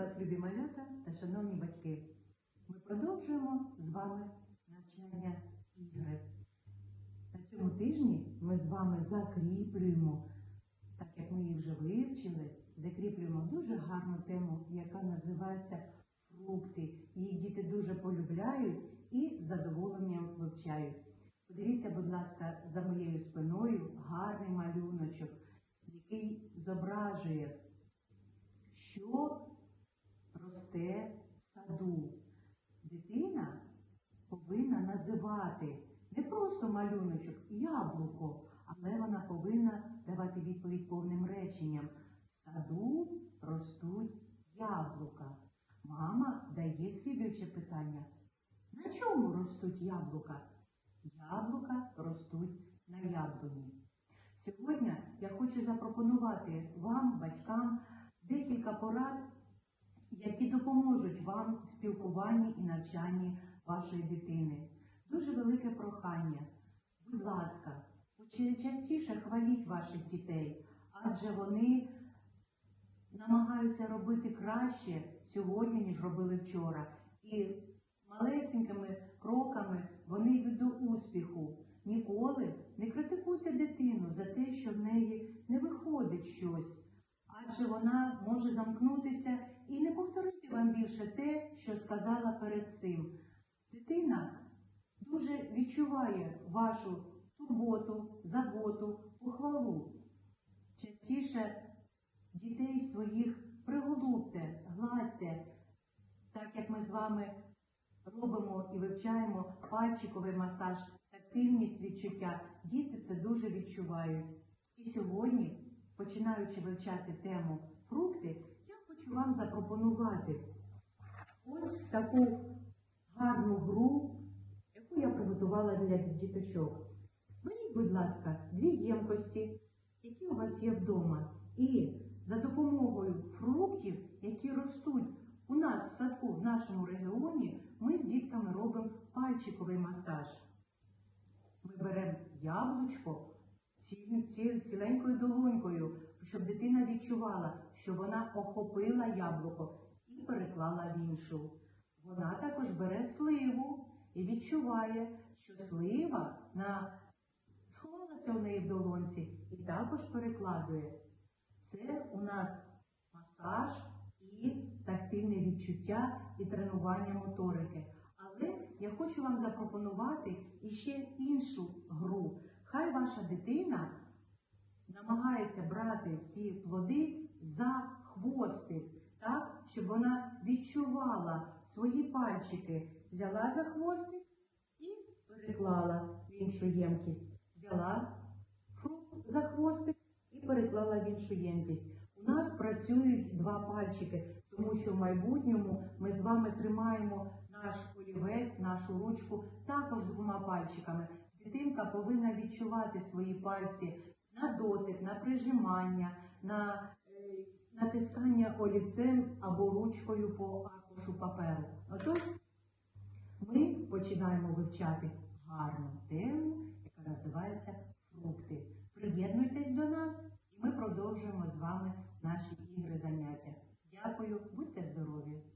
вас, любі малята та шановні батьки. Ми продовжуємо з вами навчання ігри. На цьому тижні ми з вами закріплюємо, так як ми її вже вивчили, закріплюємо дуже гарну тему, яка називається фрукти. Її діти дуже полюбляють і задоволенням вивчають. Подивіться, будь ласка, за моєю спиною гарний малюночок, який зображує, що росте в саду. Дитина повинна називати не просто малюночок, яблуко, але вона повинна давати відповідь повним реченням. В саду ростуть яблука. Мама дає слідуюче питання. На чому ростуть яблука? Яблука ростуть на яблуні. Сьогодні я хочу запропонувати вам, батькам, декілька порад, які допоможуть вам в спілкуванні і навчанні вашої дитини. Дуже велике прохання. Будь ласка, частіше хваліть ваших дітей, адже вони намагаються робити краще сьогодні, ніж робили вчора. І малесенькими кроками вони йдуть до успіху. Ніколи не критикуйте дитину за те, що в неї не виходить щось, адже вона може замкнутися і більше те, що сказала перед цим. Дитина дуже відчуває вашу турботу, заботу, похвалу. Частіше дітей своїх приголубте, гладьте, так як ми з вами робимо і вивчаємо пальчиковий масаж, тактильність відчуття. Діти це дуже відчувають. І сьогодні, починаючи вивчати тему фрукти, я хочу вам запропонувати таку гарну гру, яку я приготувала для діточок. Беріть, будь ласка, дві ємкості, які у вас є вдома, і за допомогою фруктів, які ростуть у нас в садку, в нашому регіоні, ми з дітками робимо пальчиковий масаж. Ми беремо яблучко ці- ці- ціленькою долонькою, щоб дитина відчувала, що вона охопила яблуко і переклала в іншу. Вона також бере сливу і відчуває, що слива на... сховалася у неї в долонці і також перекладує. Це у нас масаж і тактильне відчуття і тренування моторики. Але я хочу вам запропонувати іще іншу гру. Хай ваша дитина намагається брати ці плоди за хвостик, так, щоб вона відчувала свої пальчики, взяла за хвостик і переклала в іншу ємкість. Взяла фрукт за хвостик і переклала в іншу ємкість. У нас працюють два пальчики, тому що в майбутньому ми з вами тримаємо наш олівець, нашу ручку також двома пальчиками. Дитинка повинна відчувати свої пальці на дотик, на прижимання, на натискання олівцем або ручкою по аркушу паперу. Отож, ми починаємо вивчати гарну тему, яка називається фрукти. Приєднуйтесь до нас, і ми продовжуємо з вами наші ігри заняття. Дякую, будьте здорові!